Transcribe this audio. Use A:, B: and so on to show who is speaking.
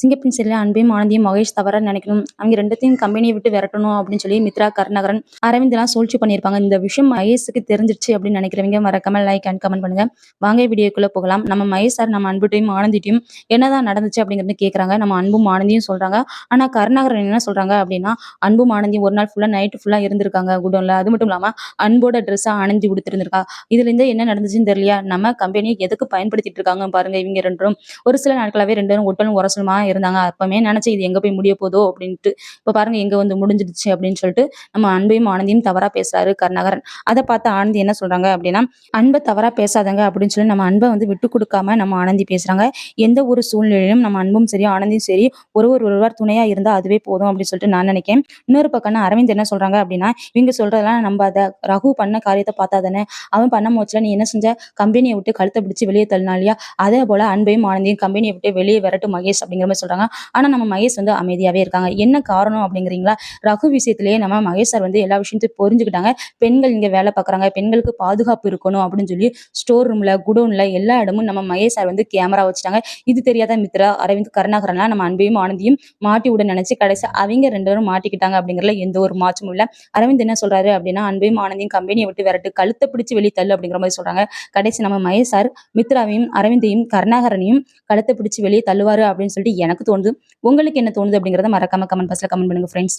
A: சிங்கப்பெண் சரியில்லை அன்பையும் ஆனந்தியும் மகேஷ் தவற நினைக்கணும். அவங்க ரெண்டுத்தையும் கம்பெனியை விட்டு விரட்டணும் அப்படின்னு சொல்லி மித்ரா கருணாகரன் அரவிந்த் எல்லாம் சூழ்ச்சி பண்ணியிருப்பாங்க. இந்த விஷயம் மகேஷுக்கு தெரிஞ்சிருச்சு அப்படின்னு நினைக்கிறவங்க மறக்காம லைக் அண்ட் கமெண்ட் பண்ணுங்க. வாங்க வீடியோக்குள்ள போகலாம். நம்ம மகேஷ் சார் நம்ம அன்புட்டையும் ஆனந்திட்டையும் என்னதான் நடந்துச்சு அப்படிங்கறது கேட்குறாங்க நம்ம அன்பும் ஆனந்தியும் சொல்றாங்க. ஆனா கருணாகரன் என்ன சொல்றாங்க அப்படின்னா அன்பும் ஆனந்தியும் ஒரு நாள் ஃபுல்லா நைட்டு ஃபுல்லா இருந்திருக்காங்க. குடோன்ல. அது மட்டும் இல்லாம அன்போட ட்ரெஸ்ஸா ஆனந்தி கொடுத்துருந்துருக்கா இதுல இருந்து என்ன நடந்துச்சுன்னு தெரியலையா? நம்ம கம்பெனி எதுக்கு பயன்படுத்திட்டு இருக்காங்க பாருங்க. இவங்க ரெண்டும் ஒரு சில நாட்களாவே ரெண்டு பேரும் ஒட்டலும் உரசலுமா இருந்தாங்க. அப்பவே நினைச்சு இது எங்க போய் முடிய போதோ? அப்படின்ட்டு இப்ப பாருங்க எங்க வந்து முடிஞ்சிடுச்சு? அப்படின்னு சொல்லிட்டு நம்ம அன்பையும் ஆனந்தியும் தவறா பேசுறாரு கருணாகரன். அதை பார்த்து ஆனந்தி என்ன சொல்றாங்க அப்படின்னா அன்பை தவறா பேசாதங்க அப்படின்னு சொல்லி நம்ம அன்பை வந்து விட்டு கொடுக்காம நம்ம ஆனந்தி பேசுறாங்க. எந்த ஒரு சூழ்நிலையிலும் நம்ம அன்பும் சரி ஆனந்தியும் சரி ஒரு ஒரு ஒருவர் துணையா இருந்தா அதுவே போதும் அப்படின்னு சொல்லிட்டு நான் நினைக்கிறேன் இன்னொரு பக்கம் அரவிந்த் என்ன சொல்றாங்க அப்படின்னா இவங்க சொல்றதெல்லாம் நம்ம அதை ரகு பண்ண காரியத்தை பார்த்தா தானே? அவன் பண்ண மோச்சுல நீ என்ன செஞ்ச? கம்பெனியை விட்டு கழுத்தை பிடிச்சி வெளியே தள்ளினா இல்லையா? அதே போல அன்பையும் ஆனந்தியும் கம்பெனியை விட்டு வெளியே விரட்டு மகேஷ் அப்படிங்கிற மாதிரி சொல்றாங்க. ஆனா நம்ம மகேஷ் வந்து அமைதியாவே இருக்காங்க. என்ன காரணம் அப்படிங்கிறீங்களா? ரகு விஷயத்திலேயே நம்ம மகேஷ் சார் வந்து எல்லா விஷயத்தையும் புரிஞ்சுக்கிட்டாங்க. பெண்கள் இங்க வேலை பாக்குறாங்க பெண்களுக்கு பாதுகாப்பு இருக்கணும் அப்படின்னு சொல்லி ஸ்டோர் ரூம்ல குடோன்ல எல்லா இடமும் நம்ம மகேஷ் சார் வந்து கேமரா வச்சுட்டாங்க. இது தெரியாத மித்ரா அரவிந்த் கருணாகரன்லாம் நம்ம அன்பையும் ஆனந்தியும் மாட்டி விட நினைச்சு கடைசி அவங்க ரெண்டு பேரும் மாட்டிக்கிட்டாங்க அப்படிங்கிறதுல எந்த ஒரு மாற்றமும் இல்ல. அரவிந்த் என்ன சொல்றாரு அப்படின்னா அன்பையும் ஆனந்தியும் கம்பெனியை விட்டு விரட்டு கழுத்தை பிடிச்சு வெளியே தள்ளு அப்படிங்கிற மாதிரி சொல்றாங்க. கடைசி நம்ம மகேஷ் சார் மித்ராவையும் அரவிந்தையும் கருணாகரனையும் கழுத்தை பிடிச்சு வெளியே தள்ளுவாரு அப்படின்னு சொல்லிட்டு எனக்கு தோணுது. உங்களுக்கு என்ன தோணுது அப்படிங்கிறத மறக்காம கமெண்ட் பாக்ஸில் கமெண்ட் பண்ணுங்க ஃப்ரெண்ட்ஸ்